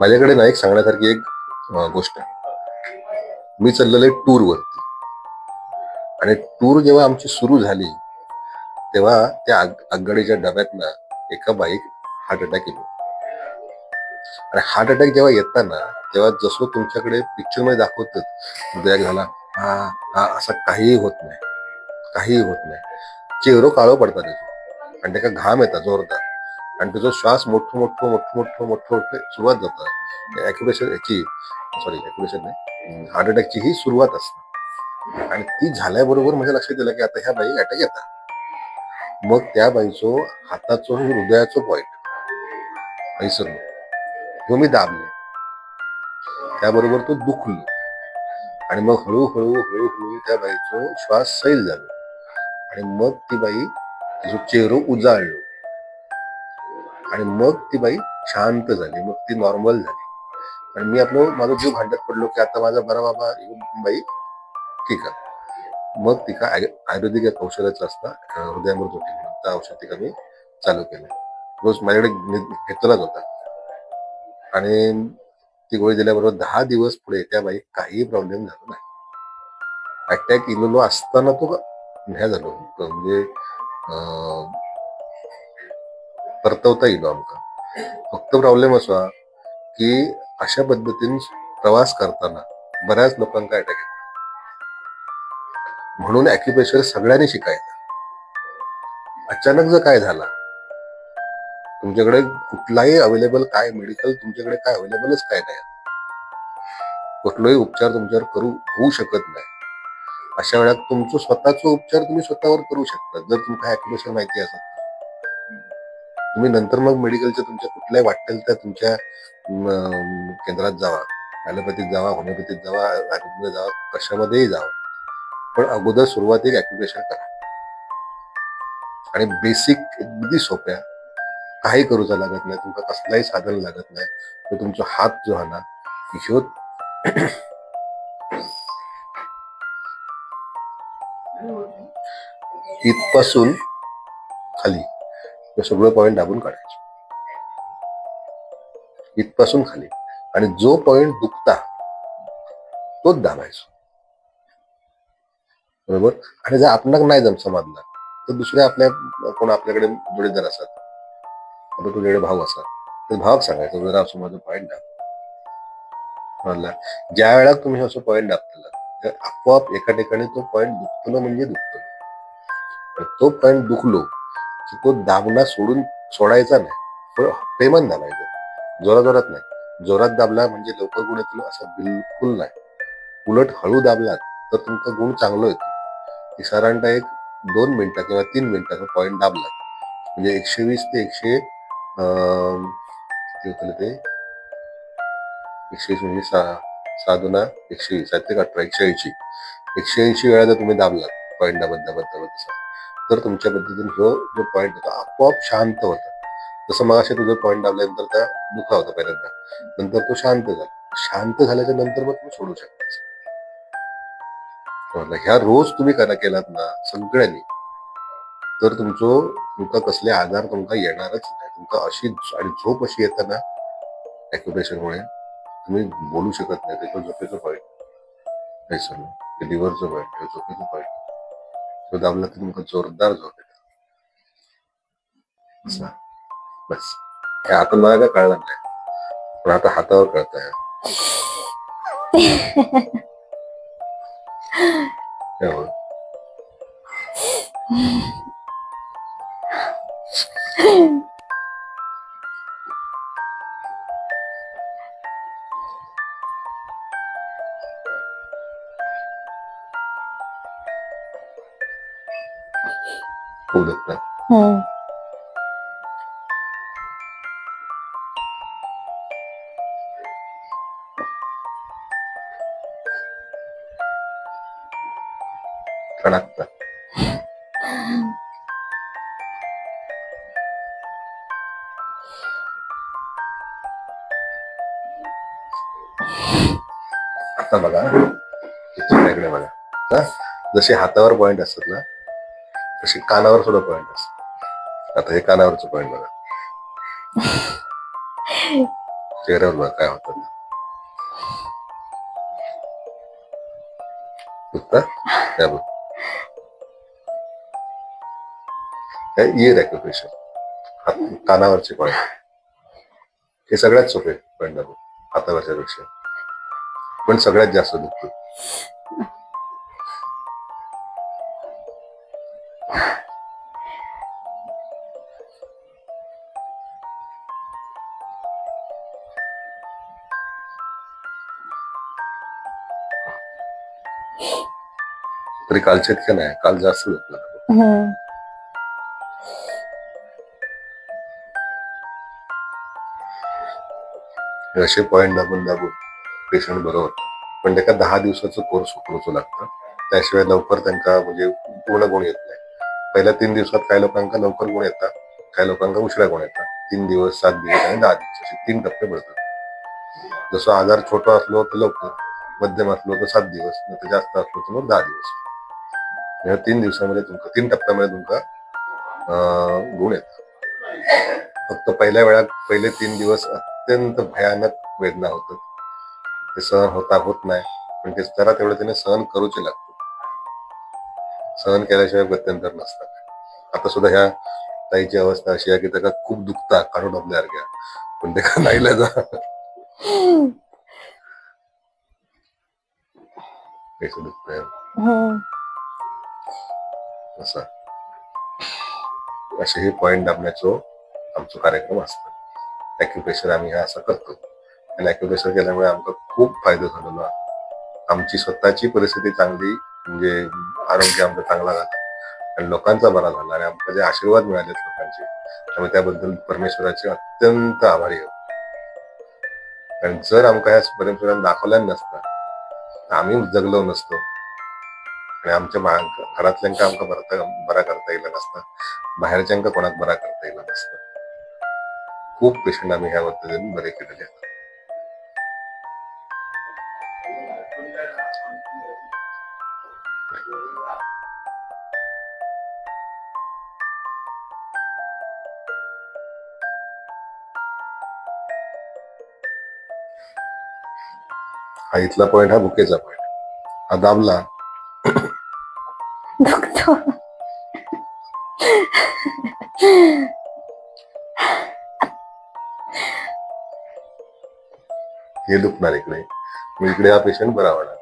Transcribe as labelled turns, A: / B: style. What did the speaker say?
A: माझ्याकडे ना एक सांगण्यासारखी एक गोष्ट आहे. मी चाललेलो आहे टूरवरती. आणि टूर जेव्हा आमची सुरू झाली तेव्हा त्या आगगाडीच्या डब्यातनं एका बाईक हार्ट अटॅक येतो. आणि हार्ट अटॅक जेव्हा येताना तेव्हा जसं तुमच्याकडे पिक्चरमध्ये दाखवतात हृदयात झाला हा हा असं काहीही होत नाही. काहीही होत नाही. चेहरो काळो पडतात त्याचे आणि त्याचा घाम येतात जोरदार. आणि त्याचा श्वास मोठं मोठं मोठं मोठं मोठं मोठं सुरुवात जातं. ॲक्युपेशन याची सॉरी ॲक्युपेशन नाही हार्ट अटॅकची ही सुरुवात असते. आणि ती झाल्याबरोबर माझ्या लक्षात आलं की आता ह्या बाई अटॅक येतात. मग त्या बाईचो हाताचो हृदयाचो पॉईंट हैसर जो मी दाबले. त्याबरोबर तो दुखलो. आणि मग हळूहळू हळूहळू त्या बाईचो श्वास सैल झालो. आणि मग ती बाई तिचा चेहरो उजाळलो. आणि मग ती बाई शांत झाली. मग ती नॉर्मल झाली. आणि मी आपलं माझा जीव भांडत पडलो की आता माझा बरा बाबा बाई ठीक आहे. मग तिका आयुर्वेदिक एक औषधाचं असता हृदयामृत होती म्हणून. त्या औषध तिका मी चालू केलं. रोज माझ्याकडे घेतलाच होता. आणि ती गोळी दिल्याबरोबर दहा दिवस पुढे त्या बाई काही प्रॉब्लेम झाला नाही. अटॅक इलेलो असताना तो ह्या झालो. म्हणजे परतवता येईल आमका फक्त प्रॉब्लेम असा की अशा पद्धतीने प्रवास करताना बऱ्याच लोकांना अटॅक येतो. म्हणून अॅक्युप्रेशर सगळ्यांनी शिकायचं. अचानक जर काय झाला तुमच्याकडे कुठलाही अवेलेबल काय मेडिकल तुमच्याकडे काय अवेलेबलच काय नाही. कुठलाही उपचार तुमच्यावर करू होऊ शकत नाही. अशा वेळात तुमचं स्वतःचा उपचार तुम्ही स्वतःवर करू शकता. जर तुम्हाला अॅक्युप्रेशर माहिती असेल तुम्ही नंतर मग मेडिकलच्या तुमच्या कुठल्याही वाटेल त्या तुमच्या केंद्रात जावा. ॲलोपॅथिक जावा होमिओपॅथिक जावा आयुर्वेद जावा कशामध्येही जावा. पण अगोदर सुरुवातीला अॅक्युप्रेशर करा. आणि बेसिक अगदी सोप्या. काही करूचा लागत नाही. तुमचा कसलाही साधन लागत नाही. तो तुमचा हात जो आहे ना ह्यो इथपासून खाली. हे सगळं पॉईंट दाबून काढायचं. इथपासून खाली. आणि जो पॉइंट दुखता तोच दाबायचो. बरोबर? आणि जर आपणाक नाही जम समाजला तर दुसऱ्या आपल्या कोण आपल्याकडे जोडीदार असतात आता तुझ्याकडे भाऊ असतात तर भावाक सांगायचं जरा असं माझं पॉईंट दाब. म्हणला ज्या वेळा तुम्ही असं पॉईंट दाबताला तर आपोआप एका ठिकाणी तो पॉईंट दुखतो म्हणजे दुखतो. तो पॉईंट दुखलो की तो दाबणा सोडून सोडायचा नाही. पण प्रेमान दाबायचं. जोरा जोरात नाही. जोरात दाबला म्हणजे लवकर गुण येतील असं बिलकुल नाही. उलट हळू दाबलात तर तुमचा गुण चांगला येतो. की साधारणतः एक दोन मिनिटं किंवा तीन मिनिटाचा पॉईंट दाबला म्हणजे एकशे वीस ते एकशे किती होतं ते? एकशे वीस म्हणजे सहा सहा दोना एकशे वीस. सात अठरा एकशे ऐंशी. एकशे ऐंशी वेळा जर तुम्ही दाबलात पॉईंट दाबत दाबत दाबत तर तुमच्या पद्धतीने जो जो पॉईंट होता आपोआप शांत होता. जसं मग असे तुझं पॉईंट दाबल्यानंतर त्या दुखा होता पहिल्यांदा. नंतर तो शांत झाला. शांत झाल्याच्यानंतर मग तुम्ही सोडू शकता. हो, ह्या रोज तुम्ही करा केलात ना सगळ्यांनी तर तुमचं तुमका कसले आजार तुमका येणारच नाही. तुमका अशी आणि झोप अशी येताना ना तुम्ही बोलू शकत नाही. त्याच्या झोपेचं पॉईंट नाही सर लिव्हरचं पॉईंट झोपेचं पॉईंट तो दाबला तुमको जोरदार झोप येते असं. बस। हे आता मला काय कळलं नाही पण आता हातावर कळत आहे होऊ देत नाही. कडाकतात आता बघा इकडे बघा हा? जसे हातावर पॉइंट असतात ना तशी कानावर सुद्धा पॉइंट असतात आता हे कानावरचं पॉइंट बघा. चेहऱ्यावर बघा काय होतं. दुखतं? त्या कानावरचे पॉईंट हे सगळ्यात सोपे पॉइंट दाबू हातावरच्या पेक्षा. पण सगळ्यात जास्त दुखतो. तरी कालच्या इतकं नाही काल जास्त
B: हम्म.
A: हे असे पॉईंट दाबून दाबून पेशंट बरं होतं. पण त्याका दहा दिवसाचं कोर्स उकरूचं लागतं. त्याशिवाय लवकर त्यांना म्हणजे पूर्ण गुण येत नाही. पहिल्या तीन दिवसात काही लोकांना लवकर गुण येतात काही लोकांना उशिरा गुण येतात. तीन दिवस सात दिवस आणि दहा दिवस असे तीन टप्पे पडतात. जसं आजार छोटा असलो तर लवकर मध्यम असलो तर सात दिवस नंतर तर जास्त असलो तर मग दहा दिवस. या तीन दिवसामध्ये तुमका तीन टप्प्यामध्ये तुमका अं, गुण येतात. फक्त पहिल्या वेळात पहिले तीन दिवस अत्यंत भयानक वेदना होतात. ते सहन होता होत नाही. पण ते जरा तेवढं त्याने सहन करूचे लागतं सहन केल्याशिवाय गत्यंतर नसतात. आता सुद्धा ह्या ताईची अवस्था अशी आहे की त्याला खूप दुखता काढून आपल्यासारख्या पण ते का नाही जा? कसं असे. हे पॉइंट दाबण्याचो आमचो कार्यक्रम असतो. ऍक्युप्रेशर आम्ही हा असं करतो. आणि ऍक्युप्रेशर केल्यामुळे आमका खूप फायदो झालेलो. आमची स्वतःची परिस्थिती चांगली म्हणजे आरोग्य आमचं चांगला झाला आणि लोकांचा बरा झाला आणि आमचे जे आशीर्वाद मिळालेत लोकांचे त्यामुळे त्याबद्दल परमेश्वराचे अत्यंत आभारी आहोत. कारण जर आमका ह्या परमेश्वराने दाखवल्या नसता तर आम्ही जगलो नसतो. आणि आमच्या मा- घरातल्यांका आमका बरा बरा करता येईल नसता. बाहेरच्यांका कोणाक बरा करता येईल नसतं. खूप पेशंट आम्ही ह्या पद्धतीने बरे केलेले आहेत. हा इथला पॉइंट हा बुकेचा पॉइंट हा दाबला.
B: दुखतो.
A: हे दुखणार इकडे मग इकडे हा पेशंट बरा होणार